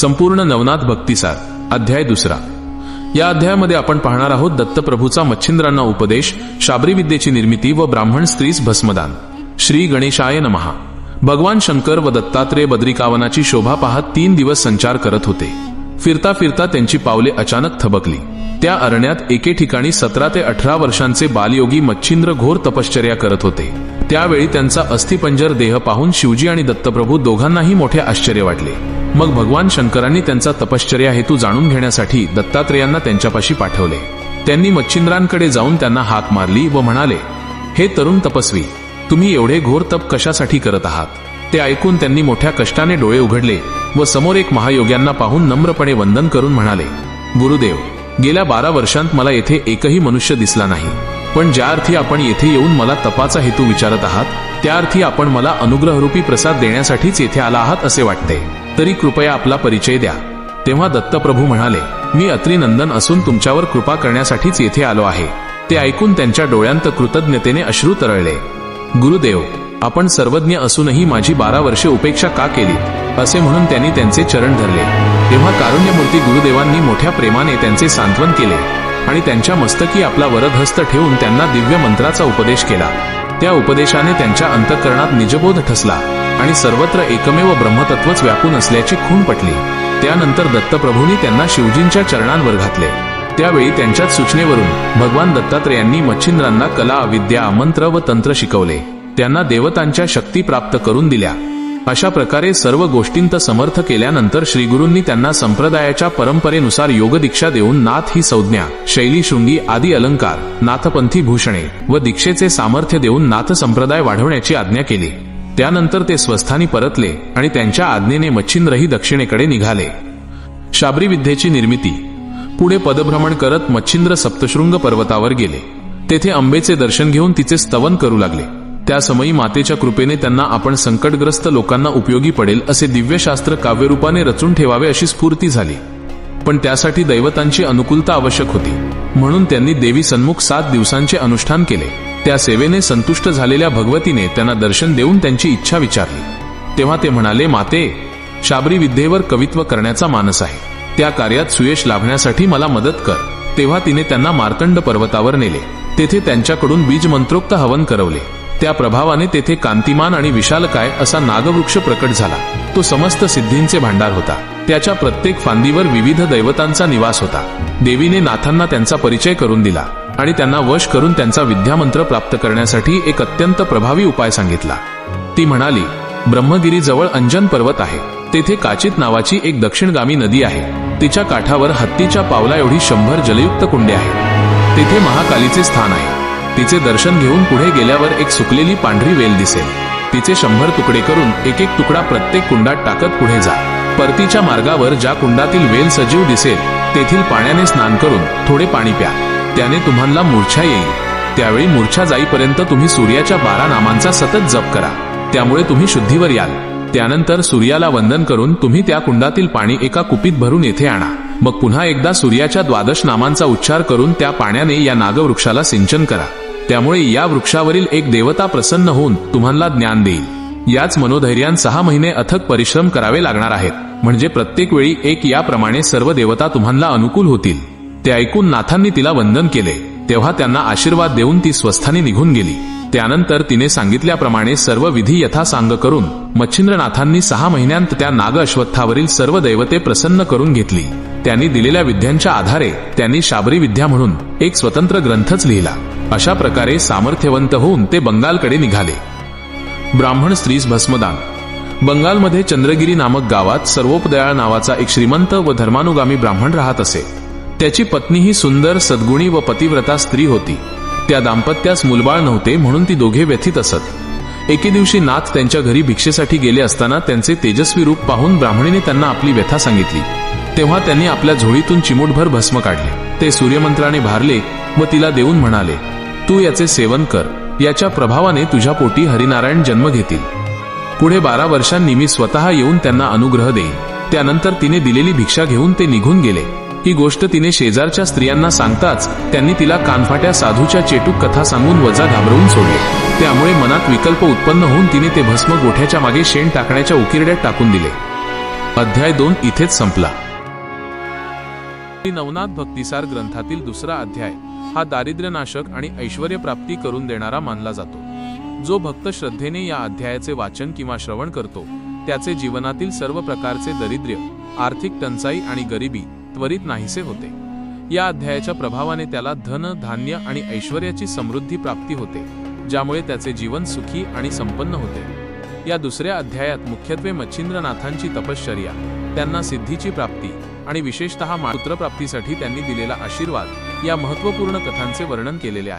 संपूर्ण नवनाथ भक्तिसार अध्याय दुसरा. या अध्यायामध्ये आपण पाहणार आहोत दत्तप्रभूचा मच्छिंद्रांना उपदेश शाबरी विद्येची निर्मिती व ब्राह्मण स्त्रीस भस्मदान. श्री गणेशाय नमहा भगवान शंकर व दत्तात्रेय बद्रिकावनाची शोभा पाहत तीन दिवस संचार करत होते. फिरता फिरता त्यांची पावले अचानक थबकली. त्या अरण्यात एके ठिकाणी सतरा ते अठरा वर्षांचे बालयोगी मच्छिंद्र घोर तपश्चर्या करत होते. त्यावेळी त्यांचा अस्थिपंजर देह पाहून शिवजी आणि दत्तप्रभू दोघांनाही मोठे आश्चर्य वाटले. मग भगवान शंकरांनी त्यांचा तपश्चर्या हेतू जाणून घेण्यासाठी दत्तात्रेयांना त्यांच्यापाशी पाठवले. त्यांनी मच्छिंद्रांकडे जाऊन त्यांना हाक मारली व म्हणाले हे तरुण तपस्वी तुम्ही एवढे घोर तप कशासाठी करत आहात? ते ऐकून त्यांनी मोठ्या कष्टाने डोळे उघडले व समोर एक महायोग्यांना पाहून नम्रपणे वंदन करून म्हणाले गुरुदेव गेल्या बारा वर्षांत मला येथे एकही मनुष्य दिसला नाही. पण ज्या अर्थी आपण येथे येऊन मला तपाचा हेतू विचारत आहात त्या अर्थी आपण मला अनुग्रहरूपी प्रसाद देण्यासाठीच येथे आला आहात असे वाटते. तरी कृपया आपला परिचय द्या. तेव्हा दत्तप्रभू म्हणाले मी अत्रिनंदन असून तुमच्यावर कृपा करण्यासाठीच येथे आलो आहे. ते ऐकून त्यांच्या डोळ्यांत कृतज्ञतेने अश्रू तरळले. गुरुदेव आपण सर्वज्ञ असूनही माझी बारा वर्षे उपेक्षा का केली? असे म्हणून त्यांनी त्यांचे चरण धरले. तेव्हा कारुण्यमूर्ती गुरुदेवांनी मोठ्या प्रेमाने त्यांचे सांत्वन केले आणि त्यांच्या मस्तकी आपला वरदहस्त ठेवून त्यांना दिव्य मंत्राचा उपदेश केला. त्या उपदेशाने त्यांच्या अंतःकरणात निजबोध ठसला. आणि सर्वत्र एकमेव ब्रह्मतत्वच व्यापून असल्याची खूण पटली. त्यानंतर दत्तप्रभूंनी त्यांना शिवजींच्या चरणांवर घातले. त्यावेळी त्यांच्याच सूचनेवरून भगवान दत्तात्रेयांनी मच्छिंद्रांना कला विद्या मंत्र व तंत्र शिकवले. त्यांना देवतांच्या शक्ती प्राप्त करून दिल्या. अशा प्रकारे सर्व गोष्टींत समर्थ केल्यानंतर श्रीगुरूंनी त्यांना संप्रदायाच्या परंपरेनुसार योग दीक्षा देऊन नाथ ही संज्ञा शैली शृंगी आदी अलंकार नाथपंथी भूषणे व दीक्षेचे सामर्थ्य देऊन नाथ संप्रदाय वाढवण्याची आज्ञा केली. त्यानंतर ते स्वस्थानी परतले आणि त्यांच्या आज्ञेने मच्छिंद्रही दक्षिणेकडे निघाले. शाबरी विद्येची निर्मिती. पुढे पदभ्रमण करत मच्छिंद्र सप्तशृंग पर्वतावर गेले. तेथे आंबेचे दर्शन घेऊन तिचे स्तवन करू लागले. त्या समयी मातेच्या कृपेने त्यांना आपण संकटग्रस्त लोकांना उपयोगी पडेल असे दिव्यशास्त्र काव्यरूपाने रचून ठेवावे अशी स्फूर्ती झाली. पण त्यासाठी दैवतांची अनुकूलता आवश्यक होती. म्हणून त्यांनी देवी सन्मुख सात दिवसांचे अनुष्ठान केले. त्या सेवेने संतुष्ट झालेल्या भगवतीने त्यांना दर्शन देऊन त्यांची इच्छा विचारली. तेव्हा ते म्हणाले माते शाबरी विद्येवर कवित्व करण्याचा मानस आहे. त्या कार्यात सुयश लाभण्यासाठी मला मदत कर. तेव्हा तिने त्यांना मार्तंड पर्वतावर नेले. तेथे त्यांच्याकडून बीज मंत्रोक्त हवन करवले. त्या प्रभावाने तेथे कांतिमान आणि विशालकाय असा नागवृक्ष प्रकट झाला. तो समस्त सिद्धींचे भांडार होता. त्याच्या प्रत्येक फांदीवर विविध दैवतांचा निवास होता. देवीने नाथांना त्यांचा परिचय करून दिला. आणि त्यांना वश करून त्यांचा विद्यामंत्र प्राप्त करण्यासाठी एक अत्यंत प्रभावी उपाय सांगितला. ती म्हणाली ब्रह्मगिरीजवळ अंजन पर्वत आहे. तेथे काचित नावाची एक दक्षिणगामी नदी आहे. तिच्या काठावर हत्तीच्या पावला एवढी शंभर जलयुक्त कुंडे आहेत. तेथे महाकालीचे स्थान आहे. तिचे दर्शन घेऊन पुढे गेल्यावर एक सुकलेली पांढरी वेल दिसेल. तिचे शंभर तुकडे करून एक एक तुकडा प्रत्येक कुंडात टाकत पुढे जा. परतीच्या मार्गावर ज्या कुंडातील वेल सजीव दिसेल तेथील पाण्याने स्नान करून थोडे पाणी प्या. त्याने तुम्हाला मूर्छा येईल. त्यावेळी मूर्छा जाईपर्यंत तुम्ही सूर्याच्या बारा नामांचा सतत जप करा. त्यामुळे तुम्ही शुद्धीवर याल. त्यानंतर सूर्याला वंदन करून तुम्ही त्या कुंडातील पाणी एका कुपीत भरून येथे आणा. मग पुन्हा एकदा सूर्याच्या द्वादश नामांचा उच्चार करून त्या पाण्याने या नागवृक्षाला सिंचन करा. त्यामुळे या वृक्षावरील एक देवता प्रसन्न होऊन तुम्हाला ज्ञान देईल. याच मनोधैर्यान सहा महिने अथक परिश्रम करावे लागणार आहेत. म्हणजे प्रत्येक वेळी एक याप्रमाणे सर्व देवता तुम्हाला अनुकूल होतील. ते ऐकून नाथांनी तिला वंदन केले. तेव्हा त्यांना आशीर्वाद देऊन ती स्वस्थानी निघून गेली. त्यानंतर तिने सांगितल्याप्रमाणे सर्व विधी यथासांग करून मच्छिंद्रनाथांनी सहा महिन्यांत त्या नाग अश्वत्थावरील सर्व दैवते प्रसन्न करून घेतली. त्यांनी दिलेल्या विद्यांच्या आधारे त्यांनी शाबरी विद्या म्हणून एक स्वतंत्र ग्रंथच लिहिला. अशा प्रकारे सामर्थ्यवंत होऊन ते बंगालकडे निघाले. ब्राह्मण स्त्रीस भस्मदान. बंगालमध्ये चंद्रगिरी नामक गावात सर्वोपदयाळ नावाचा एक श्रीमंत व धर्मानुगामी ब्राह्मण राहत असे. त्याची पत्नी ही सुंदर सद्गुणी व पतिव्रता स्त्री होती. त्या दाम्पत्यास मुलबाळ नव्हते म्हणून ती दोघे व्यथित असत. एके दिवशी नाथ त्यांच्या घरी भिक्षेसाठी गेले असताना त्यांचे तेजस्वी रूप पाहून ब्राह्मणीने त्यांना आपली व्यथा सांगितली. तेव्हा त्यांनी आपल्या झोळीतून चिमूटभर भस्म काढले. ते सूर्यमंत्राने भारले व तिला देऊन म्हणाले तू याचे सेवन कर. याच्या प्रभावाने तुझ्या पोटी हरिनारायण जन्म घेतील. पुढे बारा वर्षांनी मी स्वतः येऊन त्यांना अनुग्रह देईन. त्यानंतर तिने दिलेली भिक्षा घेऊन ते निघून गेले. ही गोष्ट तिने शेजारच्या स्त्रियांना सांगताच त्यांनी तिला कानफाट्या साधूच्या चेटूक कथा सांगून वजा घाबरवून सोडले. त्यामुळे मनात विकल्प उत्पन्न होऊन तिने ते भस्म गोठ्याच्या मागे शेण टाकण्याच्या उकिरड्यात टाकून दिले. अध्याय दोन इथेच संपला. नवनाथ भक्तिसार ग्रंथातील दुसरा अध्याय हा दारिद्र्यनाशक आणि ऐश्वर प्राप्ती करून देणारा मानला जातो. जो भक्त श्रद्धेने या अध्यायाचे वाचन किंवा श्रवण करतो त्याचे जीवनातील सर्व प्रकारचे दरिद्र्य आर्थिक टंचाई आणि गरिबी त्वरित नाहीसे होते. या अध्यायाच्या प्रभावाने त्याला धन धान्य आणि ऐश्वर्याची समृद्धी प्राप्ती होते ज्यामुळे त्याचे जीवन सुखी आणि संपन्न होते. या दुसऱ्या अध्यायात मुख्यत्वे मच्छिंद्रनाथांची तपश्चर्या त्यांना सिद्धीची प्राप्ती आणि विशेषतः पुत्रप्राप्तीसाठी त्यांनी दिलेला आशीर्वाद या महत्त्वपूर्ण कथांचे वर्णन केलेले आहे.